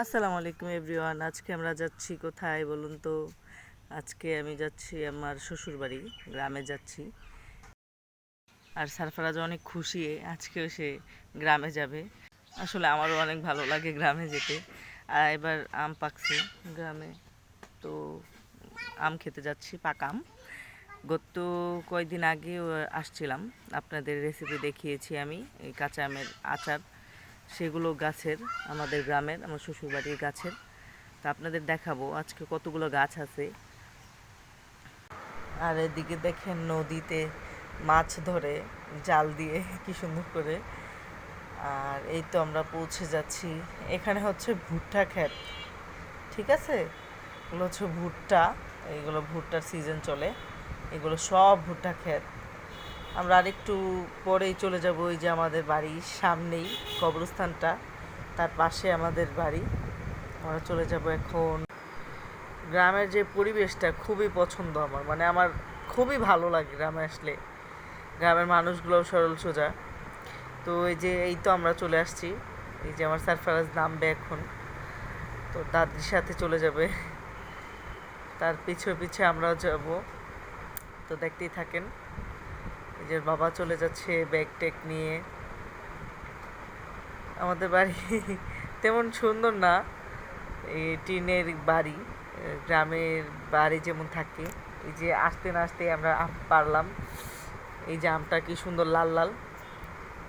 আসসালামু আলাইকুম এভরিওয়ান, আজকে আমরা যাচ্ছি কোথায় বলুন তো? আজকে আমি যাচ্ছি আমার শ্বশুর বাড়ি গ্রামে যাচ্ছি। আর সারফারাজ অনেক খুশি, আজকেও সে গ্রামে যাবে। আসলে আমারও অনেক ভালো লাগে গ্রামে যেতে। আর এবার আম পাকছে গ্রামে। তো আম খেতে যাচ্ছি, পাকা আম। গত কয়েকদিন আগে আসছিলাম, আপনাদের রেসিপি দেখিয়েছি আমি, এই কাঁচা আমের আচার। সেগুলো গাছের, আমাদের গ্রামের, আমার শ্বশুরবাড়ির গাছের। তা আপনাদের দেখাবো, আজকে কতগুলো গাছ আছে। আর এদিকে দেখেন নদীতে মাছ ধরে, জাল দিয়ে, কি সুন্দর করে। আর এই তো আমরা পৌঁছে যাচ্ছি, এখানে হচ্ছে ভুট্টা ক্ষেত। ঠিক আছে? এগুলো হচ্ছে ভুট্টা এইগুলো ভুট্টার সিজন চলে। এগুলো সব ভুট্টা ক্ষেত। আমরা আরেকটু পরেই চলে যাব ওই যে আমাদের বাড়ির সামনেই কবরস্থানটা, তার পাশে আমাদের বাড়ি। আমরা চলে যাব এখন। গ্রামের যে পরিবেশটা খুবই পছন্দ আমার মানে আমার খুবই ভালো লাগে গ্রামে আসলে। গ্রামের মানুষগুলো সরল সোজা। তো এই যে, এই তো আমরা চলে আসছি। এই যে আমার সারফারাজ নামবে এখন। তো দাদির সাথে চলে যাবে। তার পিছু পিছে আমরাও যাব। তো দেখতেই থাকেন। যে বাবা চলে যাচ্ছে ব্যাগ ট্যাগ নিয়ে। আমাদের বাড়ি তেমন সুন্দর না, এই টিনের বাড়ি, গ্রামের বাড়ি যেমন থাকে। এই যে আসতে না আসতে আমরা আম পারলাম। এই যে আমটা কি সুন্দর লাল লাল।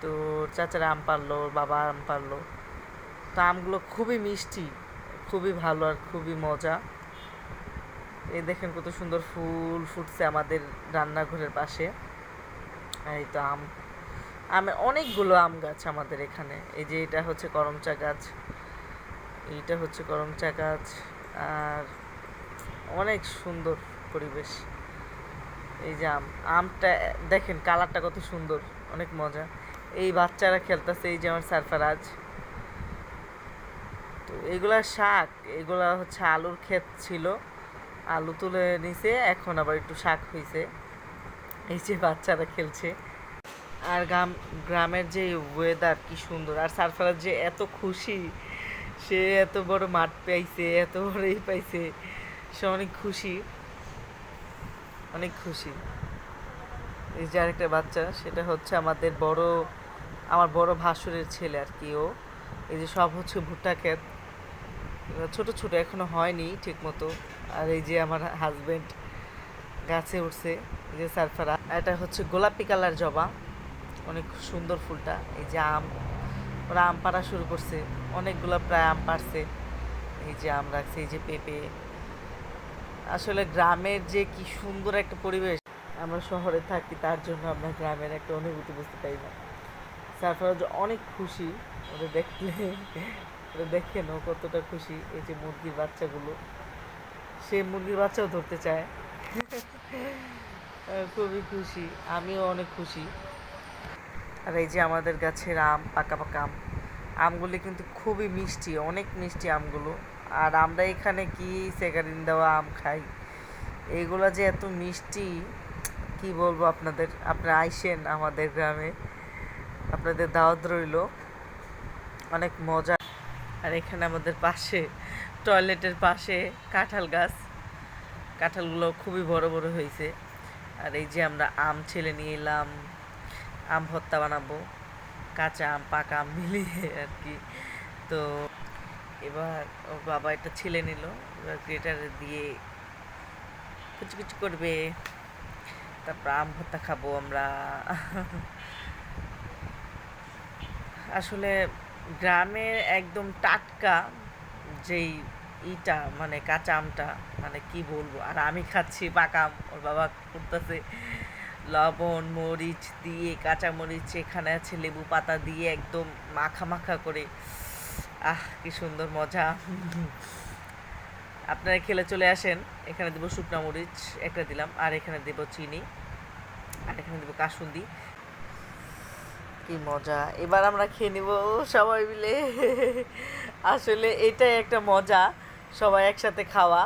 তো চাচারা আম পারল বাবা আম পারল। তো আমগুলো খুবই মিষ্টি, খুবই ভালো আর খুবই মজা। এই দেখেন কত সুন্দর ফুল ফুটছে আমাদের রান্নাঘরের পাশে। এই তো আম, আমে অনেকগুলো আম গাছ আমাদের এখানে। এই যে এটা হচ্ছে করমচা গাছ, এইটা হচ্ছে করমচা গাছ, আর অনেক সুন্দর পরিবেশ। এই যে আম, আমটা, দেখেন কালারটা কত সুন্দর, অনেক মজা। এই বাচ্চারা খেলতেছে এই যে আমার সারফারাজ। তো এগুলা শাক, এগুলা হচ্ছে আলুর ক্ষেত ছিল। আলু তুলে নিছে, এখন আবার একটু শাক হয়েছে এই যে বাচ্চারা খেলছে। আর গ্রাম, গ্রামের যে ওয়েদার কি সুন্দর। আর সারফারাজ যে এত খুশি, সে এত বড় মাঠ পাইছে, এত বড় এই পাইছে, সে অনেক খুশি। অনেক খুশি। এই যে আরেকটা বাচ্চা, সেটা হচ্ছে আমাদের বড়, আমার বড় ভাসুরের ছেলে আর কি ও। এই যে সব হচ্ছে ভুট্টা ক্ষেত। ছোট ছোট এখনও হয়নি ঠিক মতো আর এই যে আমার হাজবেন্ড গাছে উঠছে, এই যে সারফারা এটা হচ্ছে গোলাপি কালার জবা। অনেক সুন্দর ফুলটা। এই যে আম। ওরা আম পাড়া শুরু করছে। অনেকগুলো প্রায় আম পারছে এই যে আম রাখছে, এই যে পেঁপে। আসলে গ্রামের যে কি সুন্দর একটা পরিবেশ, আমরা শহরে থাকি, তার জন্য আমরা গ্রামের একটা অনুভূতি বুঝতে পারি না। সারফরাজ অনেক খুশি। ওদের দেখলে, ওরা দেখেন ও কতটা খুশি। এই যে মুরগির বাচ্চাগুলো, সে মুরগির বাচ্চাও ধরতে চায়। খুবই খুশি। আমিও অনেক খুশি। আর এই যে আমাদের গাছের আম, পাকা পাকা আম, আমগুলি কিন্তু খুবই মিষ্টি, অনেক মিষ্টি আমগুলো। আর আমরা এখানে কি সেকারিন দেওয়া আম খাই? এইগুলো যে এত মিষ্টি, কি বলব আপনাদের? আপনারা আইসেন আমাদের গ্রামে, আপনাদের দাওয়াত রইল। অনেক মজা। আর এখানে আমাদের পাশে, টয়লেটের পাশে কাঁঠাল গাছ। কাঁঠালগুলো খুবই বড় বড় হয়েছে। আর এই যে আমরা আম ছেলে নিয়ে এলাম, আম ভর্তা বানাবো, কাঁচা আম, পাকা আম মিলিয়ে আর কি। তো এবার ওর বাবা একটা ছেলে নিল, এবার গ্রেটারে দিয়ে কুচি কুচি করবে, তারপর আম ভর্তা খাব আমরা। আসলে গ্রামের একদম টাটকা যেই ইটা মানে কাঁচা আমটা মানে কি বলব? আর আমি খাচ্ছি পাকা আম ওর বাবা করতেছে লবণ, মরিচ দিয়ে, কাঁচা মরিচ এখানে আছে, লেবু পাতা দিয়ে একদম মাখা মাখা করে। আহ, কি সুন্দর মজা। আপনারা খেলে চলে আসেন, এখানে দেবো শুকনো মরিচ, একটা দিলাম, আর এখানে দেবো চিনি, আর এখানে দেবো কাসুন্দি। কি মজা। এবার আমরা খেয়ে নিব সবাই মিলে। আসলে এটাই একটা মজা। সবাই একসাথে খাওয়া।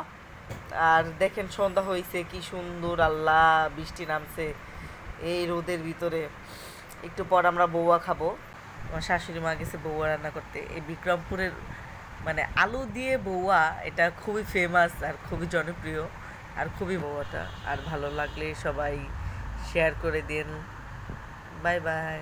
আর দেখেন সন্ধ্যা হয়েছে কি সুন্দর, আল্লাহ, বৃষ্টি নামছে এই রোদের ভিতরে। একটু পর আমরা বৌয়া খাব। আমার শাশুড়ি মা গেছে বৌয়া রান্না করতে। এই বিক্রমপুরের মানে আলু দিয়ে বৌয়া এটা খুবই ফেমাস আর খুবই জনপ্রিয় আর খুবই বৌয়াটা আর ভালো লাগলে সবাই শেয়ার করে দিন। Bye bye